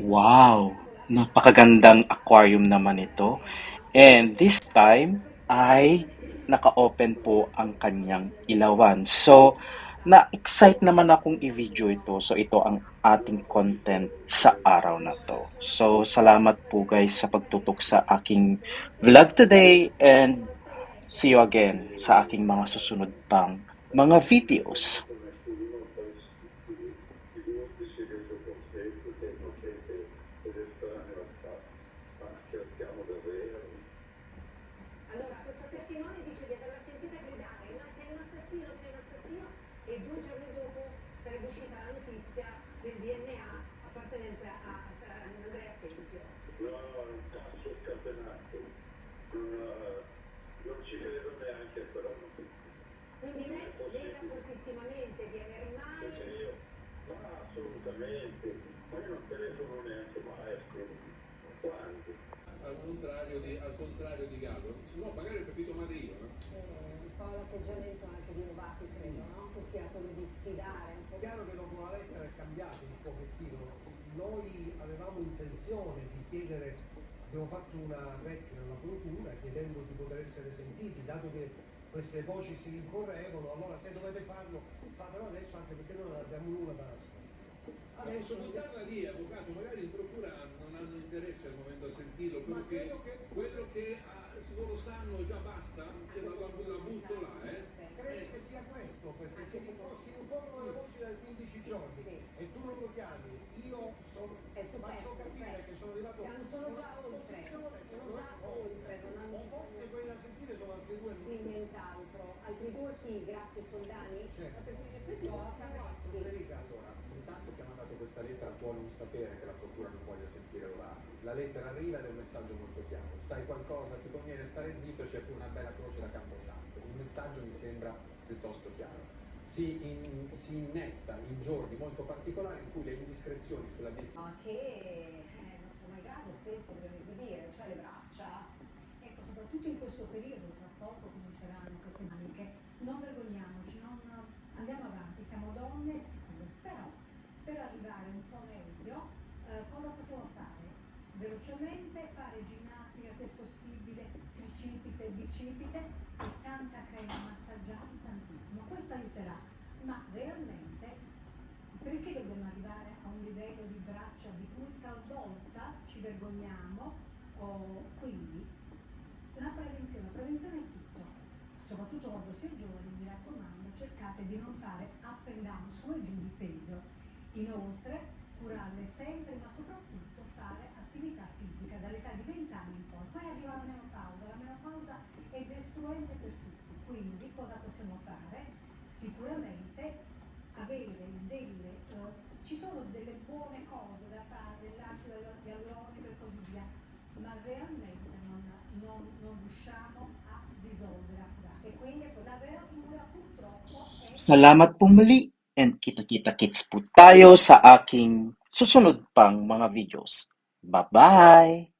Wow! Napakagandang aquarium naman ito. And this time ay naka-open po ang kanyang ilawan. So, na-excite naman akong i-video ito. So, ito ang ating content sa araw na to. So, salamat po guys sa pagtutok sa aking vlog today and see you again sa aking mga susunod pang mga videos. Allora, questo testimone dice di averla sentita gridare, "Una- sei un assassino, sei un assassino, e due giorni dopo sarebbe uscita la notizia del DNA appartenente a, a Andrea Sempio. No, un tasso scatenato. Non, non ci credo neanche a quella notizia. Quindi lei nega fortissimamente di aver mai... Perché io, ma assolutamente, ma io non telefono neanche maestro. Quando? al contrario di, al contrario di Gallo. No, magari ho capito male io. no? Eh, un po' l'atteggiamento anche di Novati, credo, no? Che sia quello di sfidare. È chiaro che dopo la lettera è cambiato un pochettino. Noi avevamo intenzione di chiedere, abbiamo fatto una REC alla procura chiedendo di poter essere sentiti, dato che queste voci si rincorrevano, allora se dovete farlo, fatelo adesso anche perché noi non abbiamo. Adesso buttarla lì, avvocato, magari in procura non hanno interesse al momento a sentirlo, quello che, che- quello che ah, loro sanno già basta, cioè, la, la, la butto là, eh. credo che sia questo, perché se si, si rincorrono le voci da 15 giorni Sì. e tu non lo chiami, io sono, faccio capire che sono arrivato che sono con già una oltre, sono già oltre, non hanno o forse quelli da sentire sono altri due di nient'altro. Altri due chi? Grazie Soldani? Sì. Federica. Allora, intanto chi ha mandato questa lettera può non sapere che la procura non voglia sentire l'orale. La lettera arriva ed è un messaggio molto chiaro. Sai qualcosa, ti conviene stare zitto, c'è pure una bella croce da Camposanto. Il messaggio mi sembra piuttosto chiaro. Si, in- si innesta in giorni molto particolari in cui le indiscrezioni sulla vita Ma che eh, il nostro malgrado spesso deve esibire, cioè le braccia. Ecco, soprattutto in questo periodo, tra poco maniche, non vergogniamoci, non andiamo avanti, siamo donne sicure, però per arrivare un po' meglio, eh, cosa possiamo fare? Velocemente fare ginnastica se possibile, tricipite, bicipite e tanta crema massaggiata tantissimo, questo aiuterà, ma realmente perché dobbiamo arrivare a un livello di braccia di cui talvolta ci vergogniamo? O quindi la prevenzione, la prevenzione è tutto, soprattutto quando si è giovani, mi raccomando, cercate di non fare up and down, su e giù di peso. Inoltre, curarle sempre, ma soprattutto fare attività fisica dall'età di 20 anni in poi. Poi arriva la menopausa, la menopausa è destruente per tutti, quindi cosa possiamo fare? Sicuramente avere delle, eh, ci sono delle buone cose da fare, dell'acido ialuronico e così via, ma realmente non, non, non riusciamo a risolvere, Salamat po muli and kita-kita kits po tayo sa aking susunod pang mga videos. Bye-bye!